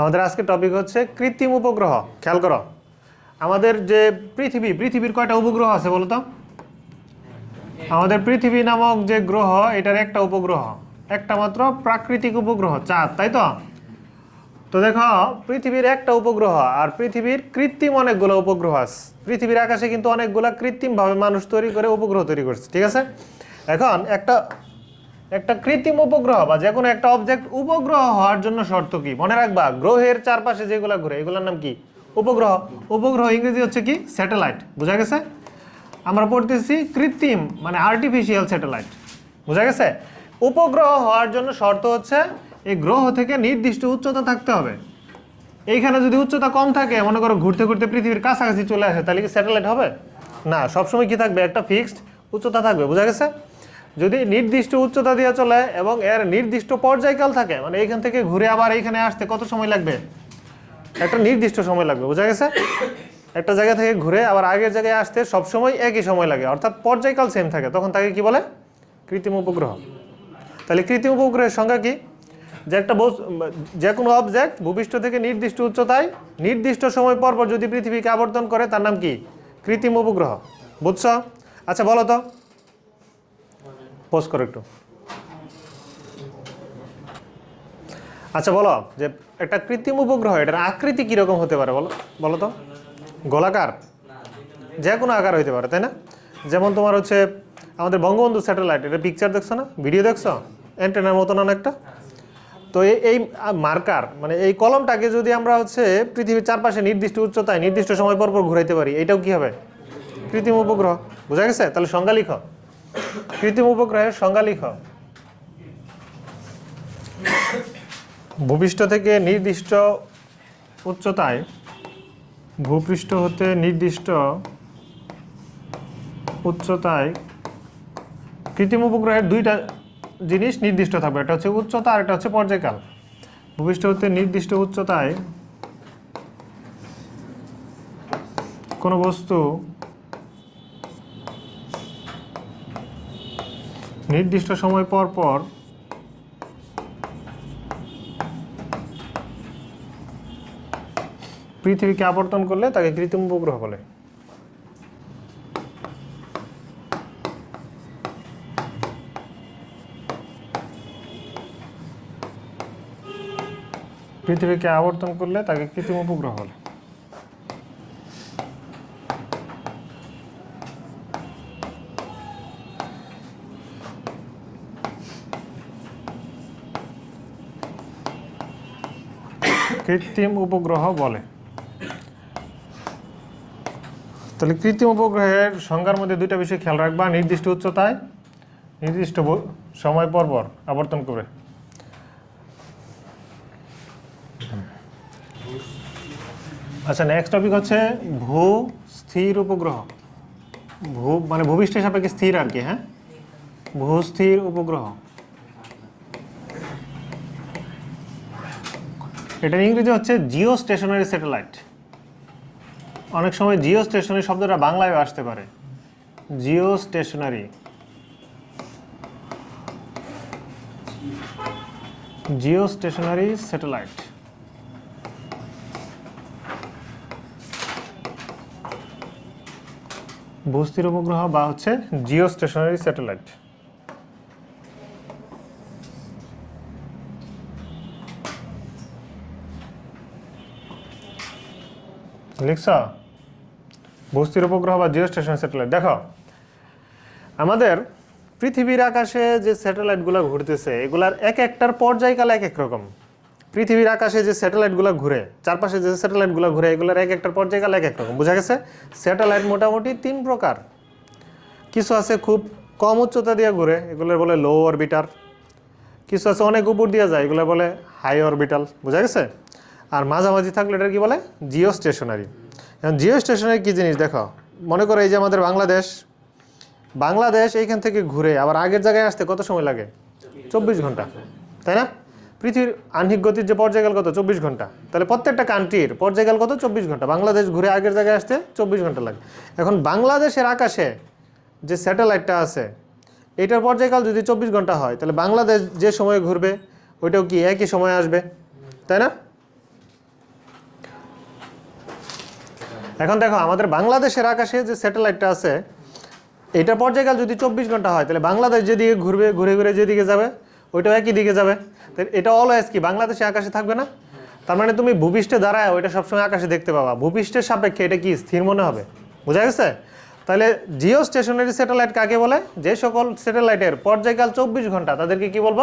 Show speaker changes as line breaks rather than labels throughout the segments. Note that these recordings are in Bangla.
আমাদের আজকে টপিক হচ্ছে কৃত্রিম উপগ্রহ। খেয়াল করো, আমাদের যে পৃথিবী, পৃথিবীর কয়টা উপগ্রহ আছে বলো তো? আমাদের পৃথিবী নামক যে গ্রহ, এটার একটা উপগ্রহ। একটা মাত্র প্রাকৃতিক উপগ্রহ, চাঁদ, তাই তো? তো দেখো, পৃথিবীর একটা উপগ্রহ আর পৃথিবীর কৃত্রিম অনেকগুলো উপগ্রহ আছে। পৃথিবীর আকাশে কিন্তু অনেকগুলো কৃত্রিমভাবে মানুষ তৈরি করে, উপগ্রহ তৈরি করছে, ঠিক আছে? এখন একটা একটা কৃত্রিম উপগ্রহ বা যে কোনো একটা অবজেক্ট উপগ্রহ হওয়ার জন্য শর্ত কি? মনে রাখবা, গ্রহের চারপাশে যেগুলো ঘুরে, এগুলোর নাম কি? উপগ্রহ। উপগ্রহ ইংরেজি হচ্ছে কি? স্যাটেলাইট বোঝা গেছে? আমরা পড়তেছি কৃত্রিম মানে আর্টিফিশিয়াল স্যাটেলাইট বোঝা গেছে? উপগ্রহ হওয়ার জন্য শর্ত হচ্ছে, এই গ্রহ থেকে নির্দিষ্ট উচ্চতা থাকতে হবে। এইখানে যদি উচ্চতা কম থাকে, মনে করো ঘুরতে ঘুরতে পৃথিবীর কাছাকাছি চলে আসে, তাহলে কি স্যাটেলাইট হবে? না, সবসময় কি থাকবে? একটা ফিক্সড উচ্চতা থাকবে। বোঝা গেছে? যদি নির্দিষ্ট উচ্চতা দিয়ে চলে এবং এর নির্দিষ্ট পর্যায়কাল থাকে মানে এইখান থেকে ঘুরে আবার এইখানে আসতে কত সময় লাগবে? একটা নির্দিষ্ট সময় লাগবে, বোঝা গেছে? একটা জায়গা থেকে ঘুরে আবার আগের জায়গায় আসতে সবসময় একই সময় লাগে। অর্থাৎ পর্যায়কাল সেম থাকে। তখন তাকে কি বলে? কৃত্রিম উপগ্রহ। তাহলে কৃত্রিম উপগ্রহের সংজ্ঞা কি? যে একটা বস্তু যে কোনো অবজেক্ট ভূপৃষ্ঠ থেকে নির্দিষ্ট উচ্চতায় নির্দিষ্ট সময় পর পর যদি পৃথিবীকে আবর্তন করে, তার নাম কি? কৃত্রিম উপগ্রহ। বুঝছ? আচ্ছা বলো তো। পোস্ট করো একটু। আচ্ছা বলো যে একটা কৃত্রিম উপগ্রহ, এটার আকৃতি কীরকম হতে পারে বলো? বলো তো। গোলাকার? যে কোনো আকার হইতে পারে, তাই না? যেমন তোমার হচ্ছে আমাদের বঙ্গবন্ধু স্যাটেলাইট, এটা পিকচার দেখছ না? ভিডিও দেখছ? অ্যান্টেনার মতন অনেকটা তো এই মার্কার মানে এই কলমটাকে যদি আমরা হচ্ছে পৃথিবীর চারপাশে নির্দিষ্ট উচ্চতায়, নির্দিষ্ট সময় পর পর ঘুরাইতে পারি, এটাও কী হবে? কৃত্রিম উপগ্রহ। বোঝা গেছে? তাহলে সংজ্ঞা লিখো। কৃত্রিম উপগ্রহের সংজ্ঞা লিখো ভূপৃষ্ঠ থেকে নির্দিষ্ট উচ্চতায় ভূপৃষ্ঠ হতে নির্দিষ্ট উচ্চতায় কৃত্রিম উপগ্রহের দুইটা জিনিস নির্দিষ্ট থাকবে, একটা হচ্ছে উচ্চতা আর একটা হচ্ছে পর্যায়কাল। ভূপৃষ্ঠ হতে নির্দিষ্ট উচ্চতায় কোনো বস্তু নির্দিষ্ট সময় পর পর পৃথিবীকে আবর্তন করলে তাকে কৃত্রিম উপগ্রহ বলে। পৃথিবীকে আবর্তন করলে তাকে কৃত্রিম উপগ্রহ বলে। কৃত্রিম উপগ্রহ বলে। তাহলে কৃত্রিম উপগ্রহের সংজ্ঞার মধ্যে দুইটা বিষয় খেয়াল রাখবা, নির্দিষ্ট উচ্চতায়, নির্দিষ্ট সময় পর আবর্তন করে। আচ্ছা নেক্সট টপিক হচ্ছে ভূ স্থির উপগ্রহ। ভূ মানে ভূপৃষ্ঠের সাপেক্ষে স্থির আর কি হ্যাঁ? ভূ স্থির উপগ্রহ। এটার ইংরেজি হচ্ছে জিও স্টেশনারি স্যাটেলাইট অনেক সময় জিও স্টেশনারি শব্দটা বাংলায় আসতে পারে। Geostationary geostationary satellite ভূস্থির উপগ্রহ বা হচ্ছে জিও স্টেশনারি স্যাটেলাইট লিখছ? বস্তির উপগ্রহ বা জিও স্টেশন স্যাটেলাইট দেখো, আমাদের পৃথিবীর আকাশে যে স্যাটেলাইটগুলো ঘুরতেছে, এগুলার এক একটার পর্যায়কাল এক এক রকম। পৃথিবীর আকাশে যে স্যাটেলাইটগুলো ঘুরে, চারপাশে যে স্যাটেলাইটগুলো ঘুরে, এগুলোর এক একটার পর্যায়কাল এক এক রকম। বোঝা গেছে? স্যাটেলাইট মোটামুটি তিন প্রকার। কিছু আছে খুব কম উচ্চতা দিয়ে ঘুরে, এগুলোর বলে লো অরবিটার কিছু আছে অনেক উপর দিয়ে যায়, এগুলো বলে হাই অরবিটাল বোঝা গেছে? আর মাঝামাঝি থাকলে এটা কি বলে? জিও স্টেশনারি এখন জিও স্টেশনের কী জিনিস দেখো? মনে করো এই যে আমাদের বাংলাদেশ বাংলাদেশ এইখান থেকে ঘুরে, আবার আগের জায়গায় আসতে কত সময় লাগে? চব্বিশ ঘণ্টা, তাই না? পৃথিবীর আহ্নিক গতির যে পর্যায়কাল কত? চব্বিশ ঘণ্টা। তাহলে প্রত্যেকটা কান্ট্রির পর্যায়কাল কত? চব্বিশ ঘণ্টা। বাংলাদেশ ঘুরে আগের জায়গায় আসতে চব্বিশ ঘণ্টা লাগে। এখন বাংলাদেশের আকাশে যে স্যাটেলাইটটা আছে, এটার পর্যায়কাল যদি চব্বিশ ঘণ্টা হয়, তাহলে বাংলাদেশ যে সময়ে ঘুরবে, ওইটাও কি একই সময়ে আসবে, তাই না? এখন দেখো, আমাদের বাংলাদেশের আকাশে যে স্যাটেলাইটটা আছে, এটা পর্যায়কাল যদি চব্বিশ ঘণ্টা হয়, তাহলে বাংলাদেশ যেদিকে ঘুরবে, ঘুরে ঘুরে যেদিকে যাবে, ওইটাও একই দিকে যাবে। তাহলে এটা অলওয়েজ কি, বাংলাদেশে আকাশে থাকবে না? তার মানে তুমি ভূপৃষ্ঠে দাঁড়ায় ওইটা সবসময় আকাশে দেখতে পাবা। ভূপৃষ্ঠের সাপেক্ষে এটা কি, স্থির মনে হবে? বোঝা গেছে? তাহলে জিও স্টেশনারি স্যাটেলাইট কাকে বলে? যে সকল স্যাটেলাইটের পর্যায়কাল চব্বিশ ঘণ্টা, তাদেরকে কি বলব?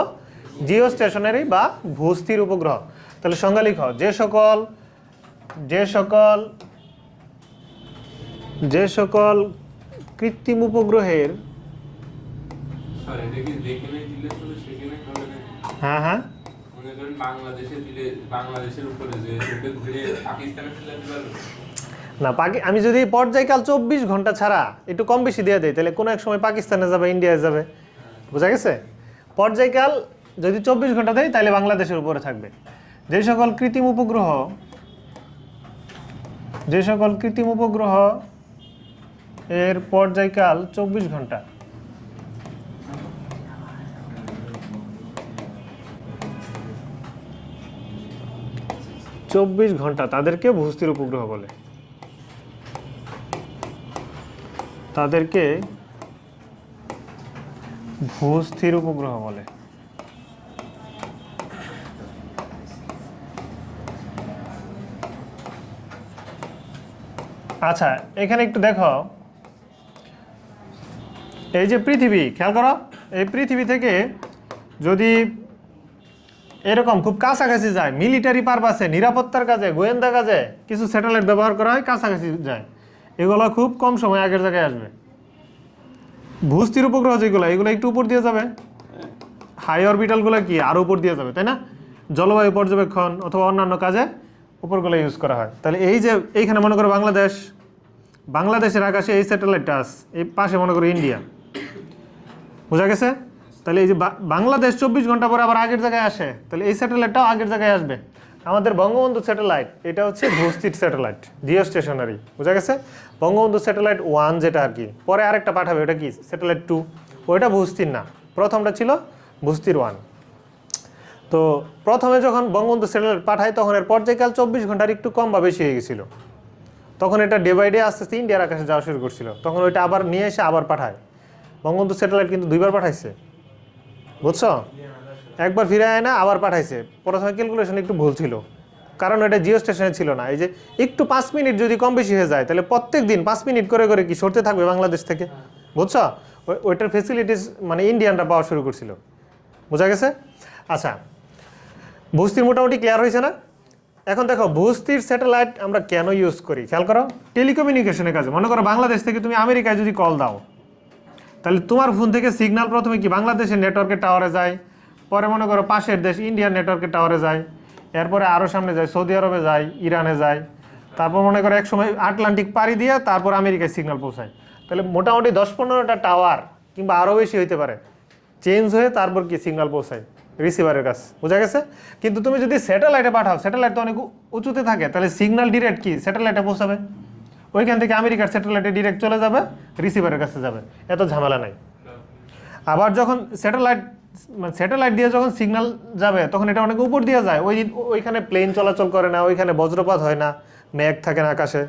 জিও স্টেশনারি বা ভূস্থির উপগ্রহ। তাহলে সংজ্ঞা লিখো, যে সকল যে সকল যে সকল কৃত্রিম উপগ্রহের হ্যাঁ হ্যাঁ। না আমি যদি পর্যায়কাল চব্বিশ ঘণ্টা ছাড়া একটু কম বেশি দেওয়া দেয় তাহলে কোনো এক সময় পাকিস্তানে যাবে ইন্ডিয়ায় যাবে। বোঝা গেছে? পর্যায়কাল যদি চব্বিশ ঘণ্টা দেয় তাহলে বাংলাদেশের উপরে থাকবে। যে সকল কৃত্রিম উপগ্রহ যে সকল কৃত্রিম উপগ্রহ এর পর্যায়কাল চব্বিশ ঘণ্টা। চব্বিশ ঘণ্টা তাদেরকে ভূস্থির উপগ্রহ বলে। তাদেরকে ভূস্থির উপগ্রহ বলে। আচ্ছা এখানে একটু দেখো। এই যে পৃথিবী, খেয়াল করো, এই পৃথিবী থেকে যদি এরকম খুব কাছাকাছি যায় মিলিটারি পারপাসে নিরাপত্তার কাজে, গোয়েন্দা কাজে কিছু স্যাটেলাইট ব্যবহার করা হয়, কাছাকাছি যায়। এগুলো খুব কম সময় আগের জায়গায় আসবে। ভূস্থির উপগ্রহ যেগুলো, এগুলো একটু উপর দিয়ে যাবে। হাই অরবিটালগুলো কি আরও উপর দিয়ে যাবে, তাই না? জলবায়ু পর্যবেক্ষণ অথবা অন্যান্য কাজে উপরগুলো ইউজ করা হয়। তাহলে এই যে, এইখানে মনে করো বাংলাদেশ, বাংলাদেশের আকাশে এই স্যাটেলাইটটা আছে, এই পাশে মনে করো ইন্ডিয়া বোঝা গেছে? তাহলে এই যে বাংলাদেশ চব্বিশ ঘণ্টা পরে আবার আগের জায়গায় আসে। তাহলে এই স্যাটেলাইটটাও আগের জায়গায় আসবে। আমাদের বঙ্গবন্ধু স্যাটেলাইট, এটা হচ্ছে ভূস্থির স্যাটেলাইট জিও স্টেশনারি বোঝা গেছে? বঙ্গবন্ধু স্যাটেলাইট ওয়ান যেটা আর কি, পরে আরেকটা পাঠাবে, ওটা কি? Satellite two. ওইটা ভূস্থির না, প্রথমটা ছিল ভূস্থির ওয়ান। তো প্রথমে যখন বঙ্গবন্ধু স্যাটেলাইট পাঠায়, তখন এর পর্যায়কাল চব্বিশ ঘণ্টার একটু কম বা বেশি হয়ে গেছিল। তখন এটা ডে বাই ডে আস্তে আস্তে ইন্ডিয়ার আকাশে যাওয়া শুরু করছিল। তখন ওইটা আবার নিয়ে এসে আবার পাঠায়। বঙ্গবন্ধু স্যাটেলাইট কিন্তু দুইবার পাঠাইছে। বুঝছ? একবার ফিরে আয় না, আবার পাঠাইছে। প্রথমে ক্যালকুলেশন একটু ভুল ছিল। কারণ এটা জিও স্টেশনে ছিল না। এই যে একটু পাঁচ মিনিট যদি কম বেশি হয়ে যায়, তাহলে প্রত্যেক দিন পাঁচ মিনিট করে করে কি সরতে থাকবে বাংলাদেশ থেকে? বুঝছ? ওই- ওইটার ফেসিলিটিস মানে ইন্ডিয়ানরা পাওয়া শুরু করছিল। বোঝা গেছে? আচ্ছা ভূস্থির মোটামুটি ক্লিয়ার হয়েছে না? এখন দেখো ভূস্থির স্যাটেলাইট আমরা কেন ইউজ করি? খেয়াল করো টেলিকমিউনিকেশনের কাজে। মনে করো বাংলাদেশ থেকে তুমি আমেরিকায় যদি কল দাও তাহলে তোমার ফোন থেকে সিগনাল প্রথমে কি বাংলাদেশের নেটওয়ার্কের টাওয়ারে যায়? পরে মনে করো পাশের দেশ ইন্ডিয়ার নেটওয়ার্কের টাওয়ারে যায়। এরপরে আরও সামনে যায়, সৌদি আরবে যায়, ইরানে যায়। তারপর মনে করো এক সময় আটলান্টিক পাড়ি দিয়ে তারপর আমেরিকায় সিগন্যাল পৌঁছায়। তাহলে মোটামুটি দশ পনেরোটা টাওয়ার কিংবা আরও বেশি হইতে পারে। চেঞ্জ হয়ে তারপর কি সিগন্যাল পৌঁছায় রিসিভারের কাছে। বোঝা গেছে? কিন্তু তুমি যদি স্যাটেলাইটে পাঠাও স্যাটেলাইট তো অনেক উঁচুতে থাকে, তাহলে সিগন্যাল ডিরেক্ট কি? স্যাটেলাইটে পৌঁছাবে? ওইখান থেকে আমেরিকার স্যাটেলাইটে ডিরেক্ট চলে যাবে রিসিভারের কাছে যাবে। এত ঝামেলা নাই। আবার যখন স্যাটেলাইট স্যাটেলাইট দিয়ে যখন সিগন্যাল যাবে, তখন এটা অনেক উপর দিয়ে যায়। ওই ওইখানে প্লেন চলাচল করে না, ওইখানে বজ্রপাত হয় না, মেঘ থাকে না আকাশে।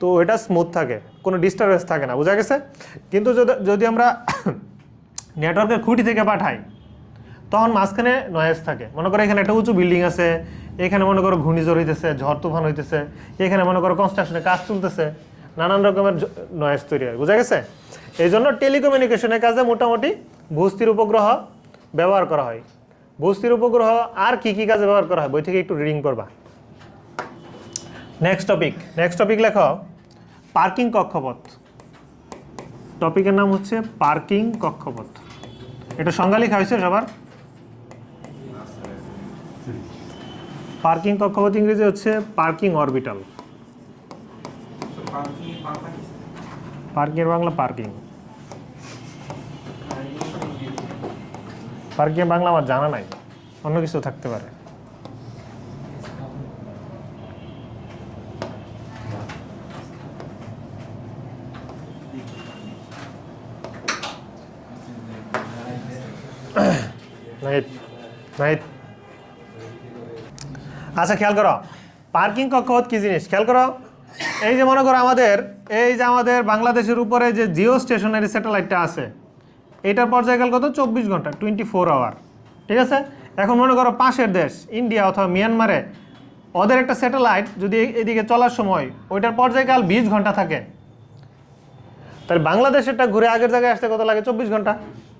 তো এটা স্মুথ থাকে, কোনো ডিস্টারবেন্স থাকে না, বোঝা গেছে? কিন্তু যদি যদি আমরা নেটওয়ার্কের খুঁটি থেকে পাঠাই তখন মাঝখানে নয়েজ থাকে। মনে করো এখানে একটা উঁচু বিল্ডিং আছে, এখানে মনে করো ঘূর্ণিঝড় হইতেছে, ঝড় তুফান হইতেছে, এখানে মনে করো কনস্ট্রাকশনের কাজ চলতেছে, নানান রকমের নয়েজ তৈরি হয়, বোঝা গেছে? এই জন্য টেলিকমিউনিকেশনের কাজে মোটামুটি ভূস্থির উপগ্রহ ব্যবহার করা হয়। ভূস্থির উপগ্রহ আর কি কি কাজে ব্যবহার করা হয়? বই থেকে একটু রিডিং করবা নেক্সট টপিক নেক্সট টপিক লেখো পার্কিং কক্ষপথ। টপিকের নাম হচ্ছে পার্কিং কক্ষপথ। এটা সংজ্ঞা লেখা হয়েছে, সবার? পার্কিং কক্ষপথ ইংরেজি হচ্ছে পার্কিং অরবিটাল। পার্কিং বাংলা পার্কিং। পার্কিং বাংলা আমার জানা নাই, অন্য কিছু থাকতে পারে। Night night. আচ্ছা খেয়াল করো। পার্কিং কক্ষপথ কি জিনিস? খেয়াল করো, এই যে মনে করো আমাদের, এই যে আমাদের বাংলাদেশের উপরে যে জিও স্টেশনারি স্যাটেলাইটটা আছে, এটার পর্যায়কাল কত? চব্বিশ ঘণ্টা টোয়েন্টি ফোর আওয়ার ঠিক আছে? এখন মনে করো পাশের দেশ ইন্ডিয়া অথবা মিয়ানমারে ওদের একটা স্যাটেলাইট যদি এদিকে চলার সময়, ওইটার পর্যায়কাল বিশ ঘণ্টা থাকে। তাহলে বাংলাদেশেরটা ঘুরে আগের জায়গায় আসতে কত লাগে? চব্বিশ ঘণ্টা।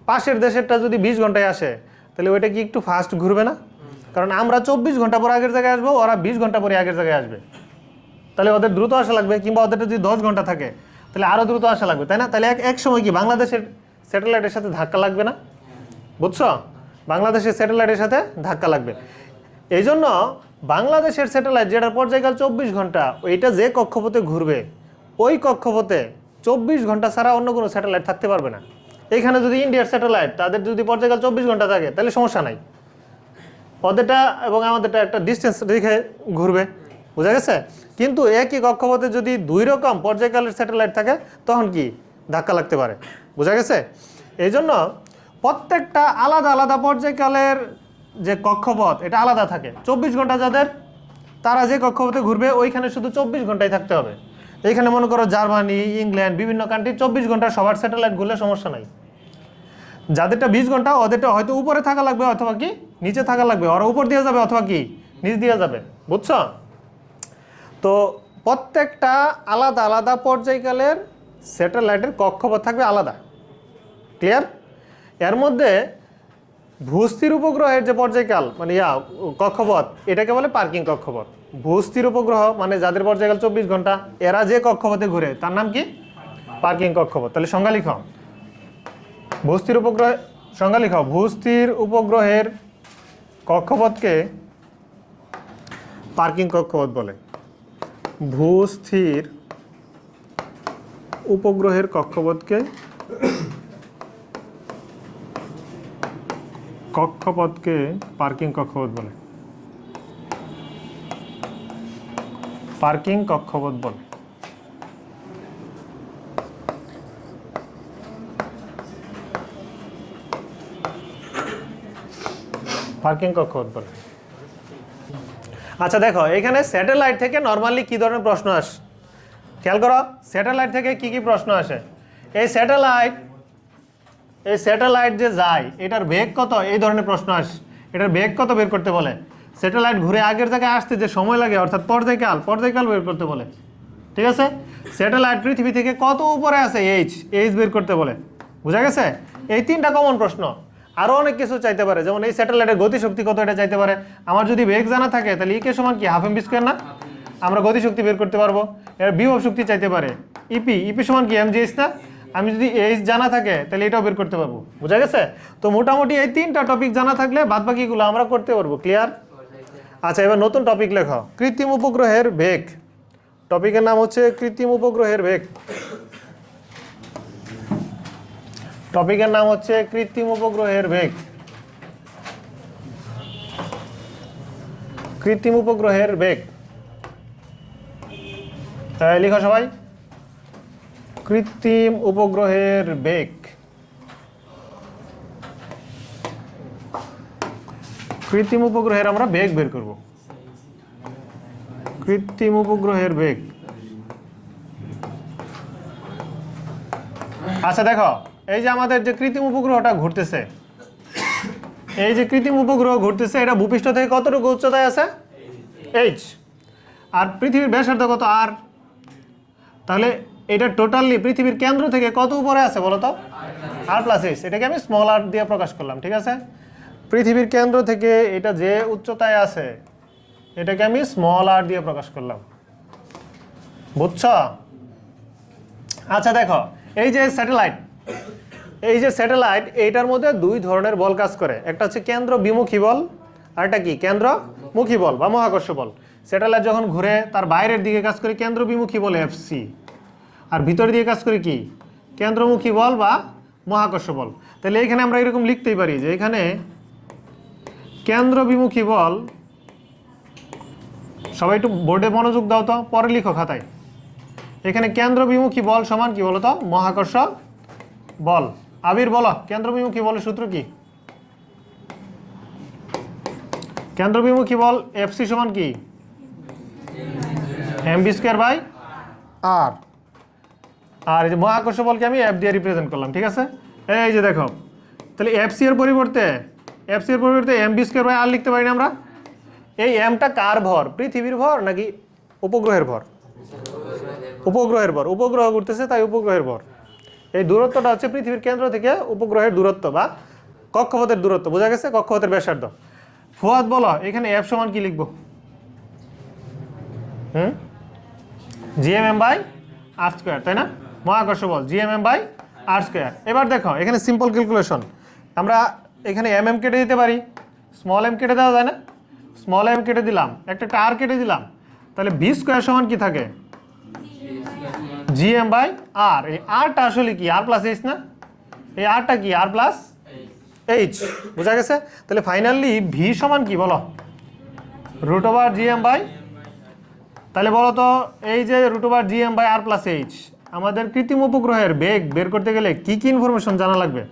পাশের দেশেরটা যদি বিশ ঘন্টায় আসে, তাহলে ওইটা কি একটু ফাস্ট ঘুরবে না? কারণ আমরা চব্বিশ ঘণ্টা পরে আগের জায়গায় আসব, ওরা বিশ ঘণ্টা পরে আগের জায়গায় আসবে। তাহলে ওদের দ্রুত আসা লাগবে, কিংবা ওদেরটা যদি দশ ঘণ্টা থাকে, তাহলে আরও দ্রুত আসা লাগবে, তাই না? তাহলে এক এক সময় কি বাংলাদেশের স্যাটেলাইটের সাথে ধাক্কা লাগবে না? বুঝছ? বাংলাদেশের স্যাটেলাইটের সাথে ধাক্কা লাগবে। এই জন্য বাংলাদেশের স্যাটেলাইট যেটার পর্যায়কাল চব্বিশ ঘণ্টা, ওইটা যে কক্ষপথে ঘুরবে, ওই কক্ষপথে চব্বিশ ঘণ্টা ছাড়া অন্য কোনো স্যাটেলাইট থাকতে পারবে না। এখানে যদি ইন্ডিয়ার স্যাটেলাইট, তাদের যদি পর্যায়কাল চব্বিশ ঘণ্টা থাকে, তাহলে সমস্যা নাই। ওদেরটা এবং আমাদেরটা একটা ডিস্টেন্স রেখে ঘুরবে, বোঝা গেছে? কিন্তু একই কক্ষপথে যদি দুই রকম পর্যায়কালের স্যাটেলাইট থাকে, তখন কি ধাক্কা লাগতে পারে, বোঝা গেছে? এই জন্য প্রত্যেকটা আলাদা আলাদা পর্যায়কালের যে কক্ষপথ, এটা আলাদা থাকে। চব্বিশ ঘণ্টা যাদের, তারা যে কক্ষপথে ঘুরবে, ওইখানে শুধু চব্বিশ ঘন্টায় থাকতে হবে। এইখানে মনে করো জার্মানি, ইংল্যান্ড, বিভিন্ন কান্ট্রি চব্বিশ ঘণ্টা সবার স্যাটেলাইট ঘুরলে সমস্যা নাই। যাদেরটা বিশ ঘণ্টা, ওদেরটা হয়তো উপরে থাকা লাগবে অথবা কি? নিচে থাকা লাগবে। ওরা উপর দিয়ে যাবে অথবা কি? নিচ দিয়ে যাবে। বুঝছ? তো প্রত্যেকটা আলাদা আলাদা পর্যায়কালের স্যাটেলাইটের কক্ষপথ থাকবে আলাদা। ক্লিয়ার এর মধ্যে ভূস্থির উপগ্রহের যে পর্যায়কাল মানে ইয়া, কক্ষপথ, এটাকে বলে পার্কিং কক্ষপথ। ভূস্থির উপগ্রহ মানে যাদের পর্যায়কাল চব্বিশ ঘণ্টা, এরা যে কক্ষপথে ঘুরে, তার নাম কি? পার্কিং কক্ষপথ। তাহলে সংজ্ঞা লিখ। ভূস্থির উপগ্রহ সংজ্ঞা লিখ ভূস্থির উপগ্রহের কক্ষপথকে পার্কিং কক্ষপথ বলে। ভূস্থির উপগ্রহের কক্ষপথকে কক্ষপথকে পার্কিং কক্ষপথ বলে। পার্কিং কক্ষপথ বলে। পার্কিং কক্ষপথ বলে। আচ্ছা দেখো, এখানে স্যাটেলাইট থেকে নর্মালি কি ধরনের প্রশ্ন আসে? খেয়াল করো, স্যাটেলাইট থেকে কি কি প্রশ্ন আসে? এই স্যাটেলাইট এই স্যাটেলাইট যে যায়, এটার বেগ কত? এই ধরনের প্রশ্ন আসে। এটার বেগ কত বের করতে বলে? স্যাটেলাইট ঘুরে আগের জায়গায় আসতে যে সময় লাগে, অর্থাৎ পর্যায়কাল পর্যায়কাল বের করতে বলে। ঠিক আছে? স্যাটেলাইট পৃথিবী থেকে কত উপরে আছে এইচ এইচ বের করতে বলে। বুঝা গেছে? এই তিনটা কমন প্রশ্ন। আরও অনেক কিছু চাইতে পারে। যেমন এই স্যাটেলাইটের গতিশক্তি কত এটা চাইতে পারে। আমার যদি বেগ জানা থাকে, তাহলে ইকে সমান কি? হাফ এম বি স্কোয়ার না? আমরা গতিশক্তি বের করতে পারব। এর বিভব শক্তি চাইতে পারে। ইপি ইপি সমান কি? এম জিএস না? আমি যদি এইচ জানা থাকে, তাহলে এটাও বের করতে পারব। বুঝা গেছে? তো মোটামুটি এই তিনটা টপিক জানা থাকলে বাদ বাকিগুলো আমরা করতে পারব। ক্লিয়ার আচ্ছা এবার নতুন টপিক লেখো কৃত্রিম উপগ্রহের বেগ। টপিকের নাম হচ্ছে কৃত্রিম উপগ্রহের বেগ। টপিকের নাম হচ্ছে কৃত্রিম উপগ্রহের বেগ। কৃত্রিম উপগ্রহের বেগ। লিখো সবাই। কৃত্রিম উপগ্রহের বেগ। কৃত্রিম উপগ্রহের আমরা বেগ বের করব। কৃত্রিম উপগ্রহের বেগ। আচ্ছা দেখো। এই যে আমাদের যে কৃত্রিম উপগ্রহটা ঘুরতেছে, এই যে কৃত্রিম উপগ্রহ ঘুরতেছে, এটা ভূপৃষ্ঠ থেকে কতটুকু উচ্চতায় আছে? এইচ আর পৃথিবীর ব্যাসার্ধ কত? আর তাহলে এটা টোটালি পৃথিবীর কেন্দ্র থেকে কত উপরে আছে বলো তো? আর প্লাস এইচ এটাকে আমি স্মল আর দিয়ে প্রকাশ করলাম, ঠিক আছে? পৃথিবীর কেন্দ্র থেকে এটা যে উচ্চতায় আছে, এটাকে আমি স্মল আর দিয়ে প্রকাশ করলাম। বুঝছ? আচ্ছা দেখো, এই যে স্যাটেলাইট এই যে স্যাটেলাইট, এইটার মধ্যে দুই ধরনের বল কাজ করে। একটা হচ্ছে কেন্দ্র বিমুখী বল, আর একটা কি? কেন্দ্রমুখী বল বা মহাকর্ষ বল। স্যাটেলাইট যখন ঘুরে তার বাইরের দিকে কাজ করে কেন্দ্র বিমুখী বল, এফসি। আর ভিতর দিয়ে কাজ করে কি? কেন্দ্রমুখী বল বা মহাকর্ষ বল। তাহলে এখানে আমরা এরকম লিখতেই পারি যে এখানে কেন্দ্র বিমুখী বল, সবাই একটু বোর্ডে মনোযোগ দাও তো, পরে লিখো খাতায়। এখানে কেন্দ্র বিমুখী বল সমান কি বলতো? মহাকর্ষ বল। আবির, বলো। কেন্দ্র বিমুখী বলের সূত্র কি? কেন্দ্র বিমুখী বল? এফসি সমান কি? M V square by R আর এই যে মহাকর্ষ বলকে আমি এফ দিয়ে রিপ্রেজেন্ট করলাম, ঠিক আছে? এই যে দেখো, তাহলে এফ সি এর পরিবর্তে এফ সি এর পরিবর্তে M V square by R লিখতে পারি না আমরা? এই এমটা কার ভর? পৃথিবীর ভর নাকি উপগ্রহের ভর? উপগ্রহের ভর। উপগ্রহ ঘুরতেছে, তাই উপগ্রহের ভর। এই দূরত্বটা হচ্ছে পৃথিবীর কেন্দ্র থেকে উপগ্রহের দূরত্ব বা কক্ষপথের দূরত্ব। বোঝা গেছে? কক্ষপথের ব্যাসার্ধ। ফুয়াদ, বলো, এখানে এফ সমান কি লিখব? হুম? জিএমএম বাই আর স্কোয়ার তাই না? মহাকর্ষ বল জিএমএম বাই আর স্কোয়ার এবার দেখো, এখানে সিম্পল ক্যালকুলেশন আমরা এখানে এম এম কেটে দিতে পারি। স্মল এম কেটে দেওয়া যায় না। স্মল এম কেটে দিলাম। একটা টার কেটে দিলাম। তাহলে ভি স্কোয়ার সমান কি থাকে? জিএম বাই আর এই আরটা আসলে কি? আর প্লাস এইচ না? এই আরটা কি? আর প্লাস এইচ বোঝা গেছে? তাহলে ফাইনালি ভি সমান কি বলো? রুট ওভার জিএম বাই তাহলে বলো তো, এই যে root over GM by R plus H আমাদের কৃত্রিম উপগ্রহের বেগ বের করতে গেলে কি কি ইনফরমেশন জানা লাগবে?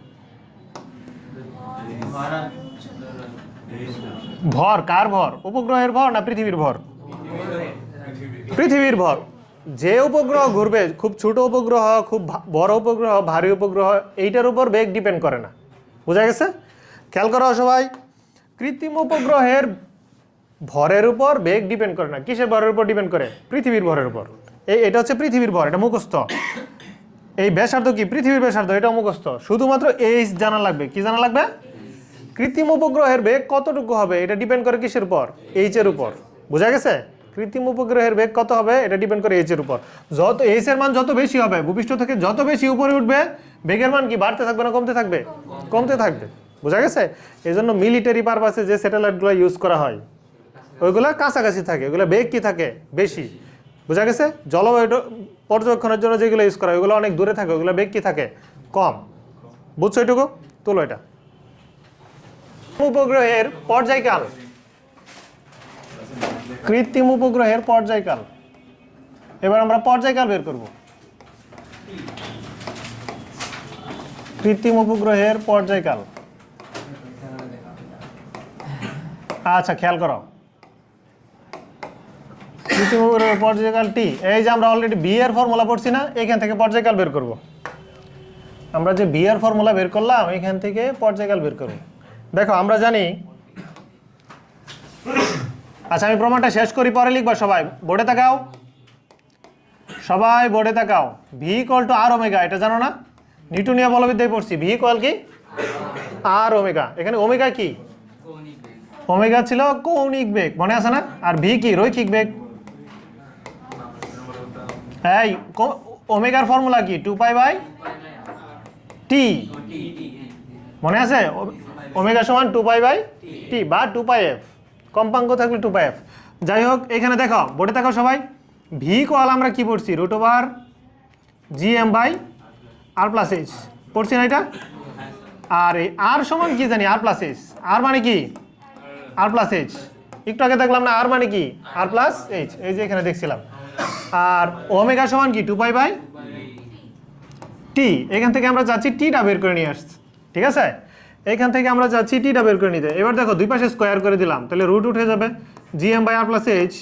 ভর, কার ভর? উপগ্রহের ভর না পৃথিবীর ভর? পৃথিবীর ভর। যে উপগ্রহ ঘুরবে, খুব ছোট উপগ্রহ, খুব বড় উপগ্রহ, ভারী উপগ্রহ, এইটার উপর বেগ ডিপেন্ড করে না। বোঝা গেছে? খেয়াল করো সবাই, কৃত্রিম উপগ্রহের ভরের উপর বেগ ডিপেন্ড করে না। কিসের ভরের উপর ডিপেন্ড করে? পৃথিবীর ভরের উপর। এই, এটা হচ্ছে পৃথিবীর ভর, এটা মুখস্থ। এই ব্যাসার্ধ কি? পৃথিবীর ব্যাসার্ধ এটা মুখস্থ। শুধুমাত্র এইচ জানা লাগবে। কি জানা লাগবে? কৃত্রিম উপগ্রহের বেগ কতটুকু হবে? এটা ডিপেন্ড করে কিসের উপর? এইচের উপর। বোঝা গেছে? কৃত্রিম উপগ্রহের বেগ কত হবে? এটা ডিপেন্ড করে এইচের উপর। যত এইচ এর মান যত বেশি হবে, ভূপৃষ্ঠ থেকে যত বেশি উপরে উঠবে, বেগের মান কি বাড়তে থাকবে না কমতে থাকবে? কমতে থাকবে। বোঝা গেছে? এই জন্য মিলিটারি পারপাসে যে স্যাটেলাইটগুলো ইউজ করা হয়, ওইগুলো কাছাকাছি থাকে, ওইগুলো বেগ কি থাকে? বেশি। বোঝা গেছে? জলবায়ু পর্যবেক্ষণের জন্য যেগুলো ইউজ করা হয়, ওইগুলো অনেক দূরে থাকে, ওইগুলো বেগ কি থাকে? কম। বুঝছ এটুকু? তোলো এটা। উপগ্রহের পর্যায়কাল। কৃত্রিম উপগ্রহের পর্যায়কাল। এবার আমরা পর্যায়কাল বের করব। কৃত্রিম উপগ্রহের পর্যায়কাল। আচ্ছা খেয়াল করো। কৃত্রিম উপগ্রহের পর্যায়কাল টি এই যে আমরা অলরেডি বি এর ফর্মুলা পড়ছি না, এখান থেকে পর্যায়কাল বের করব। আমরা যে বি এর ফর্মুলা বের করলাম, এখান থেকে পর্যায়কাল বের করব। দেখো, আমরা জানি আচ্ছা আমি প্রমাণটা শেষ করি, পরে লিখবা সবাই। বোর্ডে তাকাও। সবাই বোর্ডে তাকাও। V equal to R omega এটা জানো না? নিউটনিয়া বলবিদ্যায় পড়ছি। ভি ইকুয়াল কি? আর ওমেগা এখানে ওমেগা কি? ওমেগা ছিল কৌণিক বেগ। মনে আছে না? আর ভি কি? রৈখিক বেগ। কো- ওমেগার ফর্মুলা কি? টু পাই বাই টি মনে আছে? ওমেগা সমান টু পাই বাই টি বা টু পাই এফ কম্পাঙ্ক থাকলে টু পাই এফ যাই হোক এখানে দেখো, বোর্ডে দেখো সবাই। ভি কোয়াল আমরা কি পড়ছি? Root over G M by R plus H পড়ছি না এটা? আর এই আর সমান কি জানি? আর প্লাস এইচ আর মানে কি? আর প্লাস এইচ একটু আগে দেখলাম না আর মানে কি? আর প্লাস এইচ এই যে এখানে দেখছিলাম। আর ওমেগা সমান কি? টু পাই বাই টি এখান থেকে আমরা যাচ্ছি টিটা বের করে নিয়ে আসছি। ঠিক আছে? এখান থেকে আমরা যাচ্ছি টিটা বের করে নিতে, এবার দেখো দুই পাশে স্কোয়ার করে দিলাম, তাহলে রুট উঠে যাবে। G M by R plus H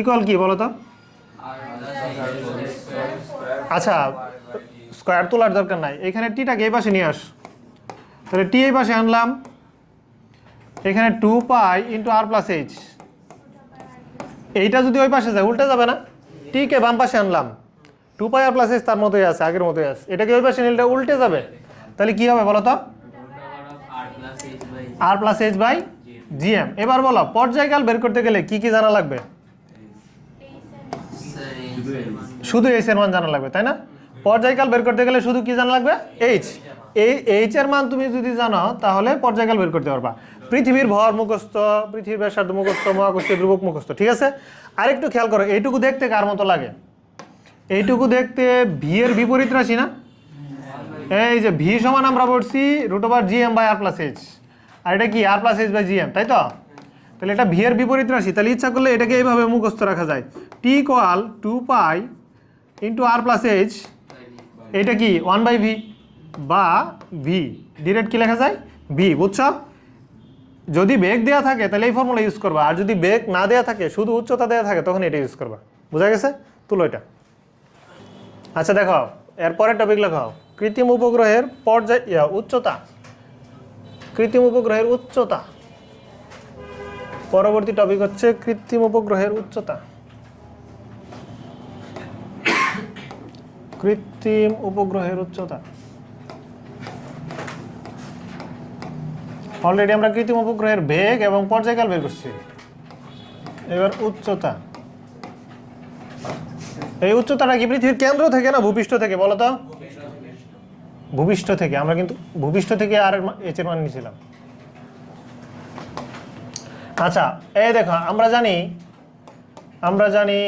equal কি বলো তো আচ্ছা স্কোয়ার তোলার দরকার নাই। এখানে টিটাকে এই পাশে নিয়ে আস। তাহলে টি এই পাশে আনলাম। এখানে two pi into R plus H এইটা যদি ওই পাশে যায়, উল্টে যাবে না? টিকে বাম পাশে আনলাম। Two pi R plus H তার মতোই আছে, আগের মতোই আছে। এটাকে ওই পাশে নিলে উল্টে যাবে। তাহলে কি হবে বলো তো R plus H by GM এবার বলো, পর্যায়কাল বের করতে গেলে কি কি জানা লাগবে? শুধু এইচ এর মান জানা লাগবে, তাই না? পর্যায়কাল বের করতে গেলে শুধু কি জানা লাগবে? এইচ এই এইচ এর মান তুমি যদি জানো তাহলে পর্যায়কাল বের করতে পারবা। পৃথিবীর ভর মুখস্থ, পৃথিবীর ব্যাসার্ধ মুখস্থ মহাকর্ষীয় ধ্রুবক মুখস্থ, ঠিক আছে? আরেকটু খেয়াল করো, এইটুকু দেখতে কার মতো লাগে? এইটুকু দেখতে ভি এর বিপরীত রাশি না? এই যে ভি সমান আমরা পড়ছি root over G M by R plus H আর এটা কি R plus H by G M তাই তো? তাহলে এটা ভি এর বিপরীত রাশি, তাহলে ইচ্ছা করলে এটাকে এইভাবে মুখস্থ রাখা যায়। T equal to pi into R plus H এটা কি? ওয়ান বাই ভি বা ভি ডিরেক্ট কি লেখা যায়? ভি বুঝছ? যদি বেগ দেওয়া থাকে, তাহলে এই ফর্মুলা ইউজ করবা। আর যদি বেগ না দেওয়া থাকে, শুধু উচ্চতা দেওয়া থাকে, তখন এটা ইউজ করবা। বোঝা গেছে? তুলো এটা। আচ্ছা দেখো এরপরের টপিক লেখাও কৃত্রিম উপগ্রহের পর্যায় উচ্চতা। কৃত্রিম উপগ্রহের উচ্চতা। পরবর্তী টপিক হচ্ছে কৃত্রিম উপগ্রহের উচ্চতা। কৃত্রিম উপগ্রহের উচ্চতা। অলরেডি আমরা কৃত্রিম উপগ্রহের বেগ এবং পর্যায়কাল বের করছি। এবার উচ্চতা। এই উচ্চতাটা কি পৃথিবীর কেন্দ্র থেকে না ভূপৃষ্ঠ থেকে বলো তো? ভূপৃষ্ঠ থেকে, আমরা কিন্তু ভূপৃষ্ঠ থেকে আর এইচ এর মান নিয়েছিলাম আচ্ছা এই দেখো, আমরা জানি আমরা জানি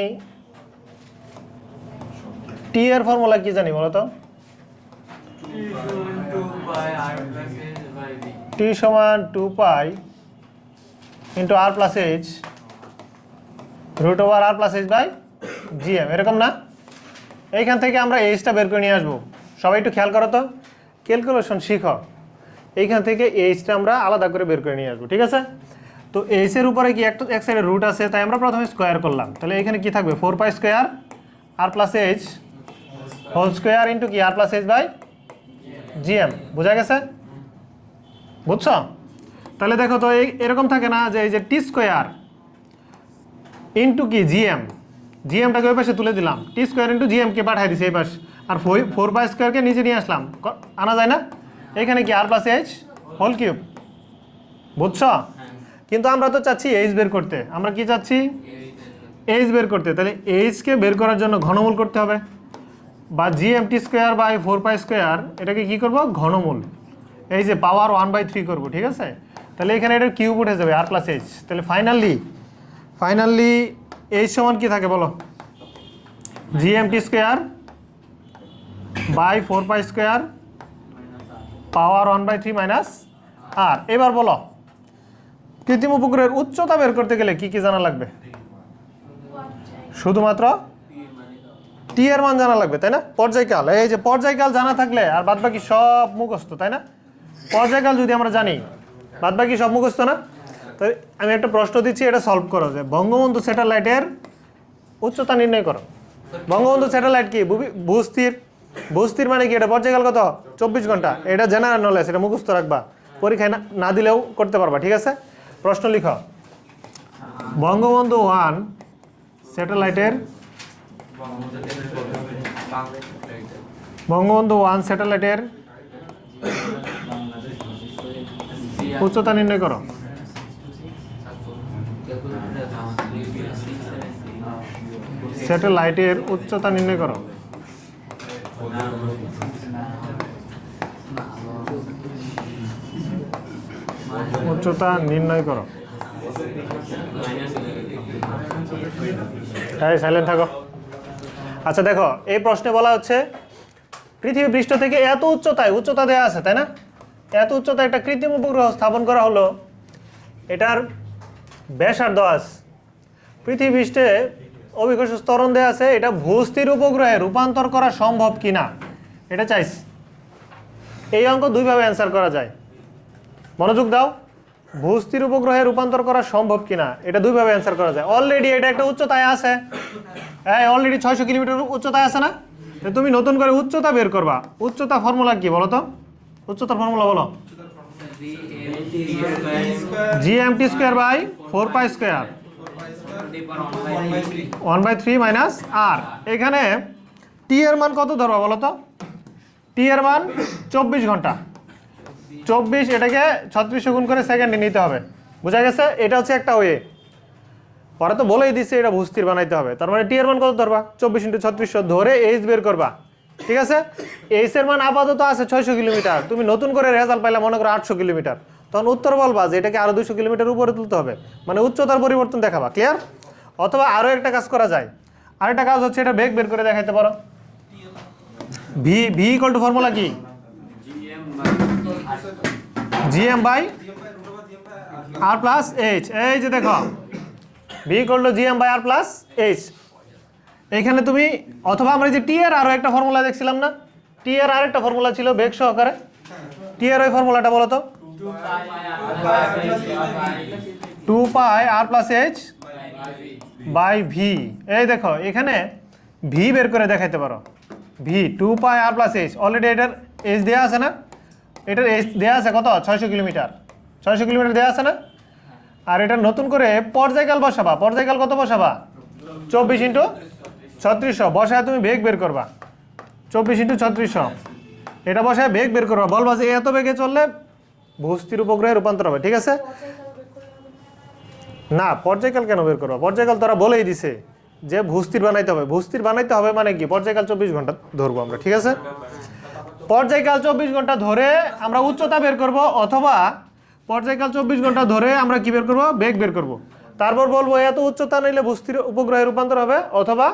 টি এর ফর্মুলা কি জানি বলো তো টি সমান two pi into R plus H root over R plus H by GM এরকম না? এইখান থেকে আমরা এইচটা বের করে নিয়ে আসব। সবাই একটু খেয়াল করো তো। ক্যালকুলেশন শিখো। এইখান থেকে এইচটা আমরা আলাদা করে বের করে নিয়ে আসব, ঠিক আছে? তো এইচের উপরে কি একটা এক সাইডে রুট আছে, তাই আমরা প্রথমে স্কোয়ার করলাম। তাহলে এখানে কি থাকবে? Four pi square R plus H whole square into কি? R plus H by GM বোঝা গেছে? বুঝছ? তাহলে দেখো তো, এই এরকম থাকে না যে এই যে টি স্কোয়ার ইন্টু কি? জিএম জিএমটাকে ওই পাশে তুলে দিলাম। টি স্কোয়ার ইন্টু জিএমকে পাঠিয়ে দিছি, এই পাশ। আর ফোর বাই স্কোয়ারকে নিচে নিয়ে আসলাম। আনা যায় না? এখানে কি R plus H whole cube বুঝছ? কিন্তু আমরা তো চাচ্ছি এইচ বের করতে। আমরা কি চাচ্ছি? এইচ বের করতে। তাহলে এইচকে বের করার জন্য ঘনমূল করতে হবে। বা GMT square by four pi square এটাকে কি করব? ঘনমূল। এই যে পাওয়ার ওয়ান বাই থ্রি করব, ঠিক আছে? তাহলে এখানে এটা কিউব উঠে যাবে আর প্লাস এইচ তাহলে ফাইনালি ফাইনালি এইচ সমান কি থাকে বলো? GMT square by four pi square power one by three minus R. এবার বলো, কৃত্রিম উপগ্রহের উচ্চতা বের করতে গেলে কি কি জানা লাগবে? শুধুমাত্র টি এর মান জানা লাগবে, তাই না? পর্যায়কাল, এই যে পর্যায়কাল জানা থাকলে আর বাদ বাকি সব মুখস্থ, তাই না? পর্যায়কাল যদি আমরা জানি বাদ বাকি সব মুখস্থ না? তো আমি একটা প্রশ্ন দিচ্ছি, এটা সলভ করো যে বঙ্গবন্ধু স্যাটেলাইটের উচ্চতা নির্ণয় করো। বঙ্গবন্ধু স্যাটেলাইট কি? ভূস্থির ভূস্থির মানে কি? এটা পর্যায়কাল কত? চব্বিশ ঘণ্টা। এটা জেনারেল নলেজ এটা মুখস্থ রাখবা। পরীক্ষায় না দিলেও করতে পারবা, ঠিক আছে? প্রশ্ন লিখো। বঙ্গবন্ধু ওয়ান স্যাটেলাইটের বঙ্গবন্ধু ওয়ান স্যাটেলাইটের উচ্চতা নির্ণয় করো। স্যাটেলাইটের উচ্চতা নির্ণয় করো। উচ্চতা নির্ণয় করো। সাইলেন্ট থাকো। আচ্ছা দেখো, এই প্রশ্নে বলা হচ্ছে, পৃথিবী পৃষ্ঠ থেকে এত উচ্চতায়, উচ্চতা দেওয়া আছে, তাই না? এত উচ্চতায় একটা কৃত্রিম উপগ্রহ স্থাপন করা হলো, এটার ব্যাসার্ধ আস পৃথিবী পৃষ্ঠে অভিকর্ষ স্তরণ দেয়া আছে এটা ভূস্থির উপগ্রহে রূপান্তর করা সম্ভব কি না এটা চাইস? এই অঙ্ক দুইভাবে অ্যান্সার করা যায়। মনোযোগ দাও। ভূস্থির উপগ্রহে রূপান্তর করা সম্ভব কিনা? এটা দুইভাবে অ্যান্সার করা যায়। অলরেডি এটা একটা উচ্চতায় আছে। হ্যাঁ অলরেডি ছয়শো কিলোমিটার উচ্চতায় আছে না? তুমি নতুন করে উচ্চতা বের করবা। উচ্চতা ফর্মুলা কি বলো তো? উচ্চতার ফর্মুলা বলো। G M T square by four pi square one by three minus R এখানে টি এর মান কত ধরবা বলো তো? টি এর মান চব্বিশ ঘণ্টা। চব্বিশ এটাকে ছত্রিশশো গুণ করে সেকেন্ডে নিতে হবে। বোঝা গেছে? এটা হচ্ছে একটা ওয়ে পরে তো বলেই দিচ্ছে এটা ভূস্থির বানাইতে হবে। তার মানে টি এর মান কত ধরবা? চব্বিশ ইন্টু ছত্রিশশো ধরে এইচ বের করবা। ঠিক আছে? এইচ এর মান আপাতত আছে ছয়শো কিলোমিটার। তুমি নতুন করে রেজাল্ট পাইলে মনে করো আটশো কিলোমিটার। তখন উত্তর বলবা যে এটাকে আরও দুশো কিলোমিটার উপরে তুলতে হবে। মানে উচ্চতার পরিবর্তন দেখাবা। ক্লিয়ার অথবা আরও একটা কাজ করা যায়। আরেকটা কাজ হচ্ছে এটা বেগ বের করে দেখাইতে পারো। V V equal to formula কি? GM by R plus H এই যে দেখো V equal to GM by R plus H এইখানে তুমি অথবা আমরা যে টি এর আরও একটা ফর্মুলা দেখছিলাম না? টি এর আরেকটা ফর্মুলা ছিল বেগ সহকারে। টি এর ওই ফর্মুলাটা বলো তো। Two pi R plus H by V. এই দেখো, এখানে ভি বের করে দেখাইতে পারো। V, two pi R plus H. Already এটার এইচ দেওয়া আছে না? এটার এইচ দেওয়া আছে কত? ছয়শো কিলোমিটার। ছয়শো কিলোমিটার দেওয়া আছে না? আর এটা নতুন করে পর্যায়কাল বসাবা। পর্যায়কাল কত বসাবা? চব্বিশ ইন্টু ছত্রিশশো। বসায় তুমি বেগ বের করবা। চব্বিশ ইন্টু ছত্রিশশো। এটা বসায় বেগ বের করবা। বলবা যে এত বেগে চললে ভূস্থির উপগ্রহে রূপান্তর হবে। ঠিক আছে? না, পর্যায়কাল কেন বের করবা? পর্যায়কাল তোরা বলেই দিছে যে ভূস্থির বানাইতে হবে। ভূস্থির বানাইতে হবে মানে কি? পর্যায়কাল চব্বিশ ঘণ্টা ধরবো আমরা, ঠিক আছে? পর্যায়কাল চব্বিশ ঘণ্টা ধরে আমরা উচ্চতা বের করব অথবা পর্যায়কাল চব্বিশ ঘণ্টা ধরে আমরা কি বের করব? বেগ বের করব। তারপর বলব, এত উচ্চতা নিলে ভূস্থির উপগ্রহে রূপান্তর হবে অথবা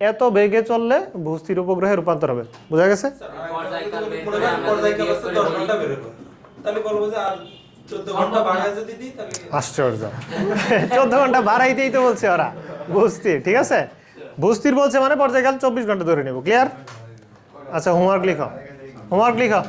এত বেগে চললে ভূস্থির উপগ্রহে রূপান্তর হবে। বোঝা গেছে? আশ্চর্য। চোদ্দ ঘণ্টা বাড়াইতেই তো বলছে ওরা। ভূস্থির ঠিক আছে? ভূস্থির বলছে মানে পর্যায়কাল চব্বিশ ঘণ্টা ধরে নেব। ক্লিয়ার আচ্ছা হোমওয়ার্ক লিখো। হোমওয়ার্ক লিখো।